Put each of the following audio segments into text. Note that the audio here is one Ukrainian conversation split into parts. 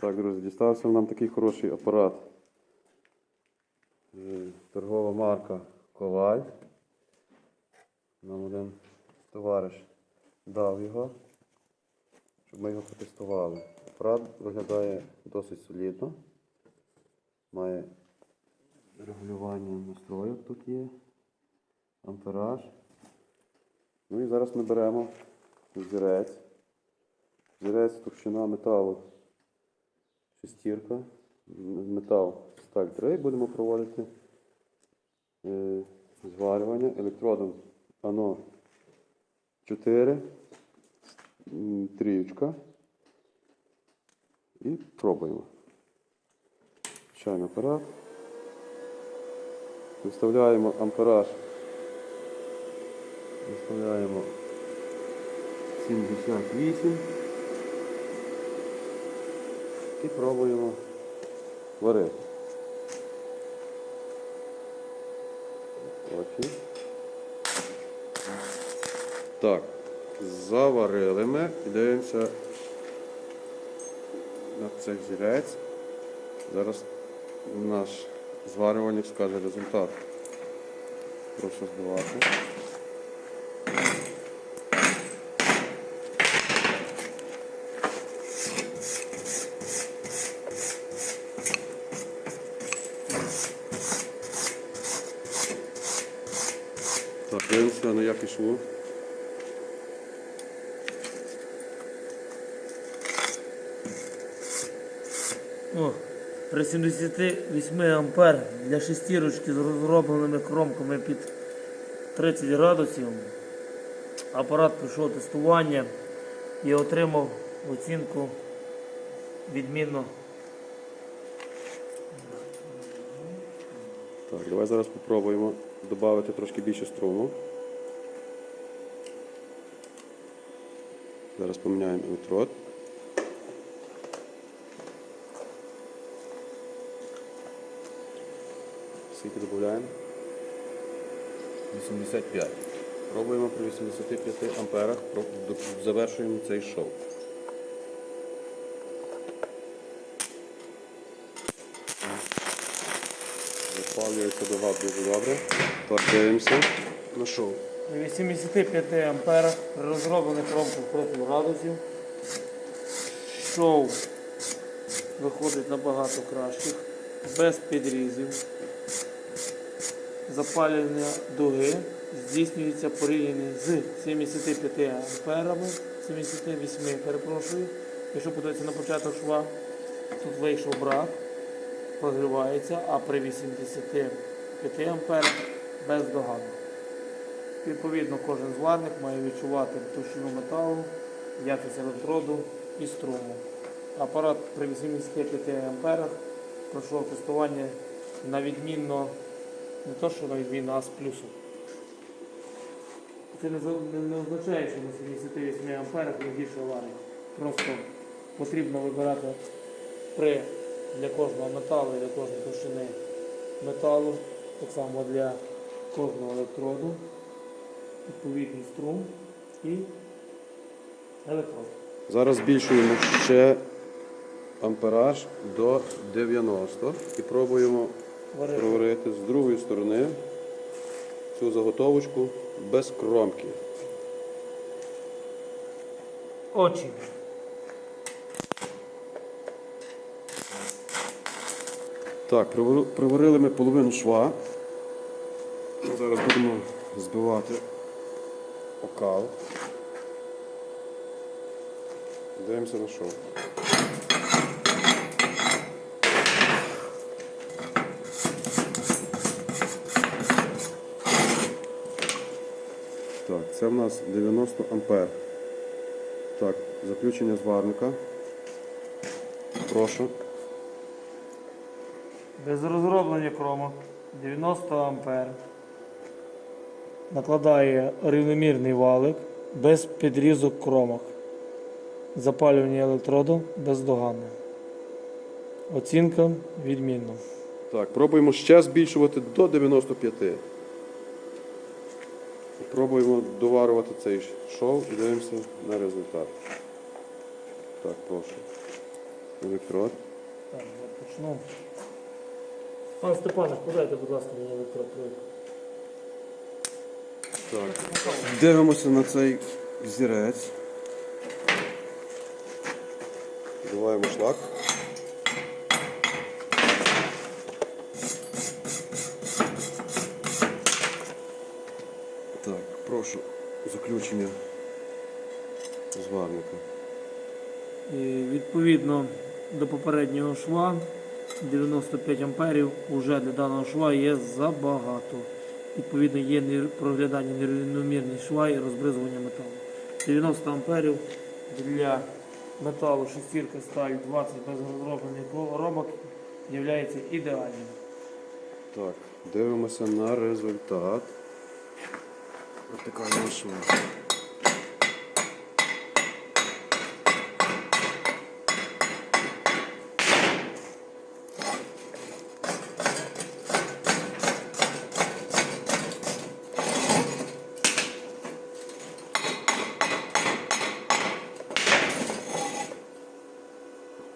Так, друзі, дістався нам такий хороший апарат. Е, Торгова марка Коваль. Нам один товариш дав його, щоб ми його протестували. Апарат виглядає досить солідно. Має регулювання настройок тут є, ампераж. Ну і зараз ми беремо зірець. Зірець товщина металу шестірка, метал сталь 3 будемо проводити е, зварювання електродом ано 4, м, трієчка і пробуємо. Чайний апарат. Виставляємо ампераж. Виставляємо 78 і пробуємо варити. Очі. Так, заварили ми і дивимося на цей зірець. Зараз наш зварювальник скаже результат. Прошу збивати. Так, на який шву. О, при 78 ампер для шестірочки з розробленими кромками під 30 градусів апарат пройшов тестування і отримав оцінку відмінно. Так, давай зараз спробуємо додати трошки більше струму. Зараз поміняємо електрод. Скільки додаємо? 85. Пробуємо при 85 амперах, завершуємо цей шов. Запалюється до гад дуже добре. Так, дивимося на 85 амперах при розроблених кромках 30 градусів шоу виходить набагато кращих, без підрізів. Запалювання дуги здійснюється порівняно з 75 амперами, 78, перепрошую. Якщо подивитися на початок шва, тут вийшов брак, прогрівається, а при 85 амперах бездоганно. Відповідно, кожен зварник має відчувати товщину металу, якість електроду і струму. Апарат при 85 амперах пройшов тестування на відмінно, не то що на відмінно, а з плюсом. Це не, означає, що на 78 амперах не більше варить. Просто потрібно вибирати при для кожного металу і для кожної товщини металу, так само для кожного електроду відповідний струм і електрод. Зараз збільшуємо ще ампераж до 90 і пробуємо Варити. проварити з другої сторони цю заготовочку без кромки. Очі. Так, приварили ми половину шва. Зараз будемо збивати окал. Дивимося на шов. Так, це в нас 90 ампер. Так, заключення зварника. Прошу. Без розроблення кромок 90 ампер. Накладає рівномірний валик без підрізок кромок. Запалювання електроду бездоганне. Оцінка відмінна. Так, пробуємо ще збільшувати до 95. Пробуємо доварювати цей шов і дивимося на результат. Так, прошу. електрод. Так, я почну. Пан Степане, подайте, будь ласка, мені електроплойку. Так. Дивимося на цей зірець. Вдуваємо шлак. Так, прошу заключення зварника. І відповідно до попереднього шва 95 амперів уже для даного шва є забагато. Відповідно, є проглядання нерівномірні шва і розбризування металу. 90 амперів для металу шестірка сталь 20 без розроблених ромок є ідеальним. Так, дивимося на результат. Ось така наша.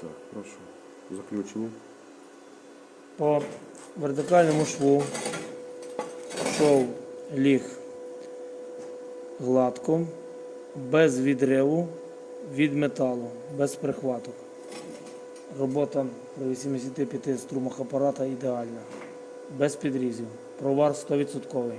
Так, прошу. Заключення. По вертикальному шву шов ліг гладко, без відриву від металу, без прихваток. Робота при 85 струмах апарата ідеальна, без підрізів. Провар 100%.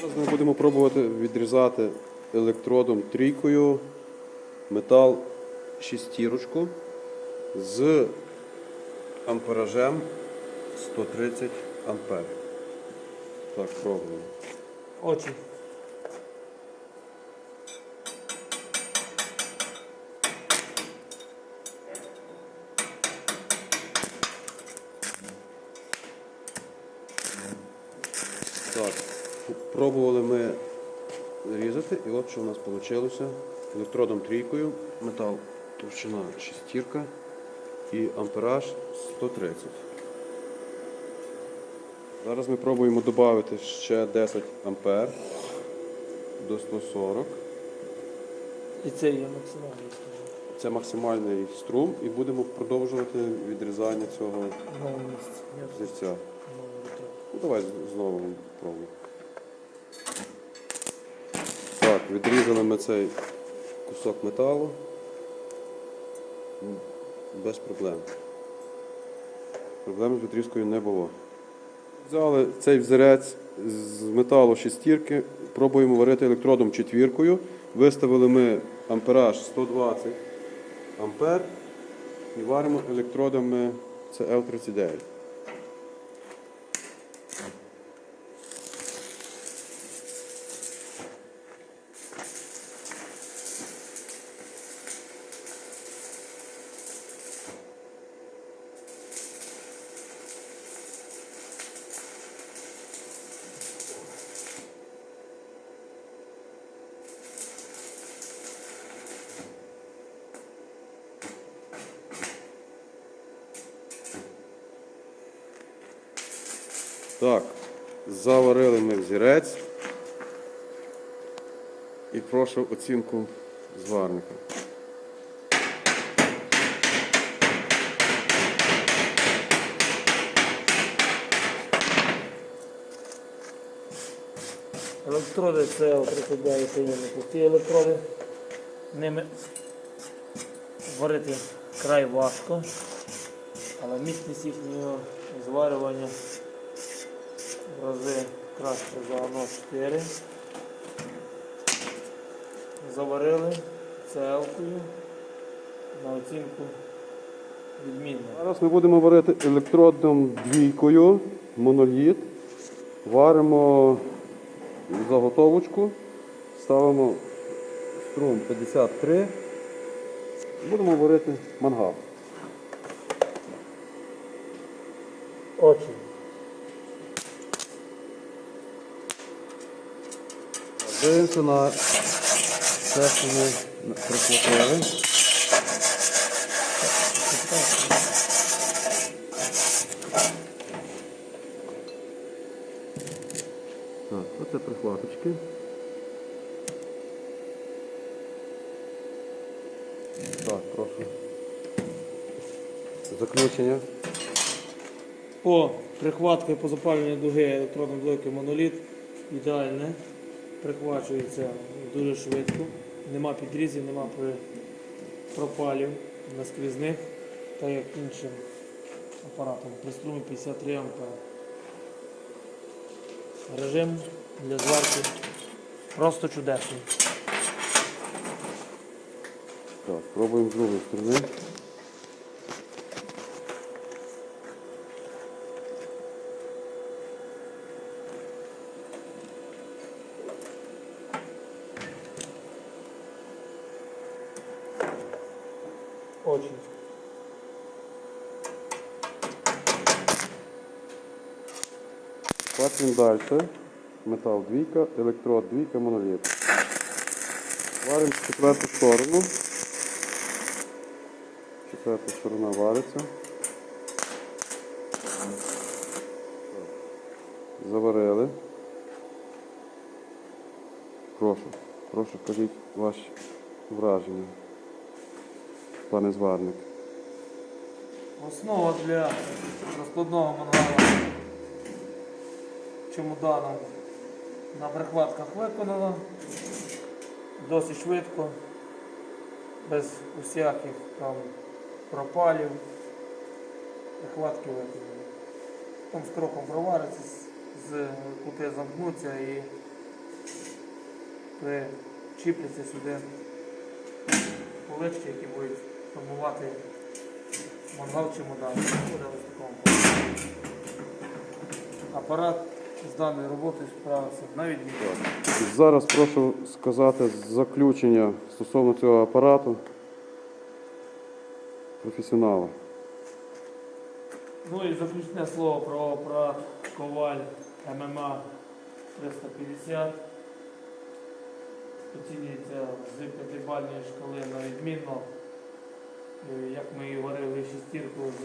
Зараз ми будемо пробувати відрізати електродом трійкою метал шістірочку з амперажем 130 ампер. Так, пробуємо. Очі. Так, пробували ми різати, і от що у нас вийшло. Електродом трійкою, метал товщина шістірка і ампераж 130. Зараз ми пробуємо додати ще 10 ампер до 140. І це є максимальний струм. Це максимальний струм і будемо продовжувати відрізання цього зірця. Ну, давай знову пробуємо. Так, відрізали ми цей кусок металу. Без проблем. Проблем з витріскою не було. Взяли цей взірець з металу шестірки, пробуємо варити електродом четвіркою. Виставили ми ампераж 120 ампер і варимо електродами це L39. Так, заварили ми взірець. І прошу оцінку зварника. Електроди це L39 це пусті електроди. Ними варити край важко, але міцність їхнього зварювання рази краще за ано 4. Заварили целкою на оцінку відмінно. Зараз ми будемо варити електродом двійкою, моноліт. Варимо заготовочку, ставимо струм 53. Будемо варити мангал. Очі. Дивимося на те, що ми прихватили. Так, оце прихваточки. Так, прошу. Заключення. По прихватки по запалюванню дуги електронної блоки моноліт ідеальне. Прихвачується дуже швидко. Нема підрізів, нема пропалів наскрізних, так як іншим апаратом. При струмі 53 А. Режим для зварки просто чудесний. Так, пробуємо з другої сторони. Бачимо далі. Метал двійка, електрод двійка, моноліт. Варимо в четверту сторону. Четверта сторона вариться. Заварили. Прошу, прошу кажіть ваші враження, пане зварник. Основа для розкладного мангала чемоданом на прихватках виконана. Досить швидко, без усяких там пропалів. Прихватки виконані. Там з кроком провариться, з- кути замкнуться і причіпляться сюди полички, які будуть формувати мангал чемодан. Апарат з даною роботою справився навіть відео. Зараз прошу сказати заключення стосовно цього апарату професіонала. Ну і заключне слово про апарат Коваль ММА 350. Оцінюється з п'ятибальної шкали на відмінно. Е, Як ми і варили шестірку з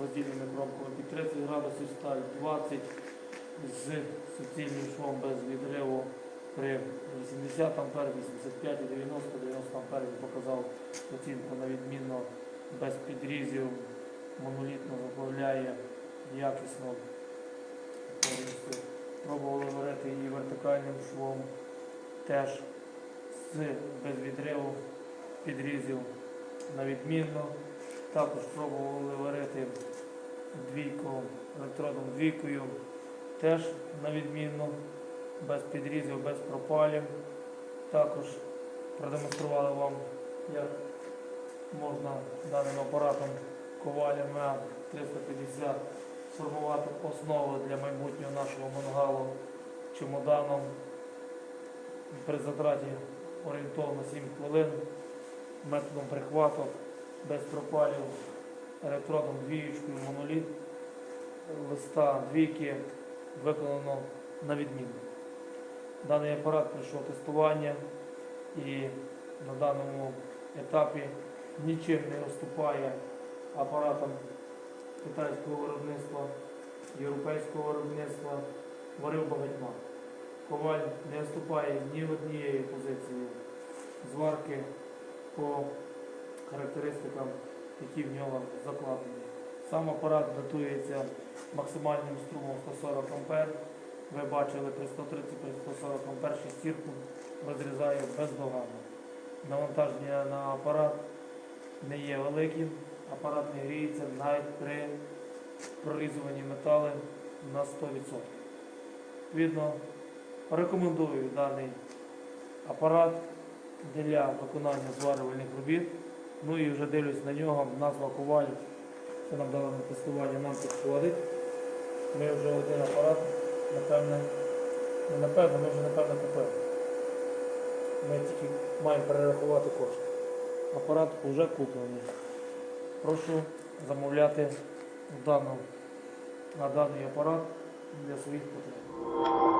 роздільними кромками під 30 градусів, сталь 20 з суцільним швом без відриву при 80 ампер, 85 і 90, 90 ампер він показав оцінку на відмінно без підрізів монолітно заправляє якісно повністю. Пробували варити її вертикальним швом, теж з без відриву підрізів на відмінно. Також пробували варити двійку електродом двійкою, теж на відмінно, без підрізів, без пропалів. Також продемонстрували вам, як можна даним апаратом коваля МЕА 350 сформувати основу для майбутнього нашого мангалу чемоданом при затраті орієнтовно 7 хвилин методом прихвату без пропалів електродом двієчкою моноліт листа двійки виконано на відміну. Даний апарат пройшов тестування і на даному етапі нічим не уступає апаратам китайського виробництва, європейського виробництва, варив багатьма. Коваль не уступає ні в однієї позиції зварки по характеристикам, які в нього закладені. Сам апарат датується максимальним струмом 140 А. Ви бачили при 130 при 140 А шестірку розрізає бездоганно. Навантаження на апарат не є великим, апарат не гріється навіть при прорізуванні метали на 100%. Відповідно, рекомендую даний апарат для виконання зварювальних робіт. Ну і вже дивлюсь на нього, назва коваль, це нам дали на тестування, нам підходить. Ми вже один апарат, напевне, не напевно, ми вже напевно купили. Ми тільки маємо перерахувати кошти. Апарат вже куплений. Прошу замовляти в даному, на даний апарат для своїх потреб.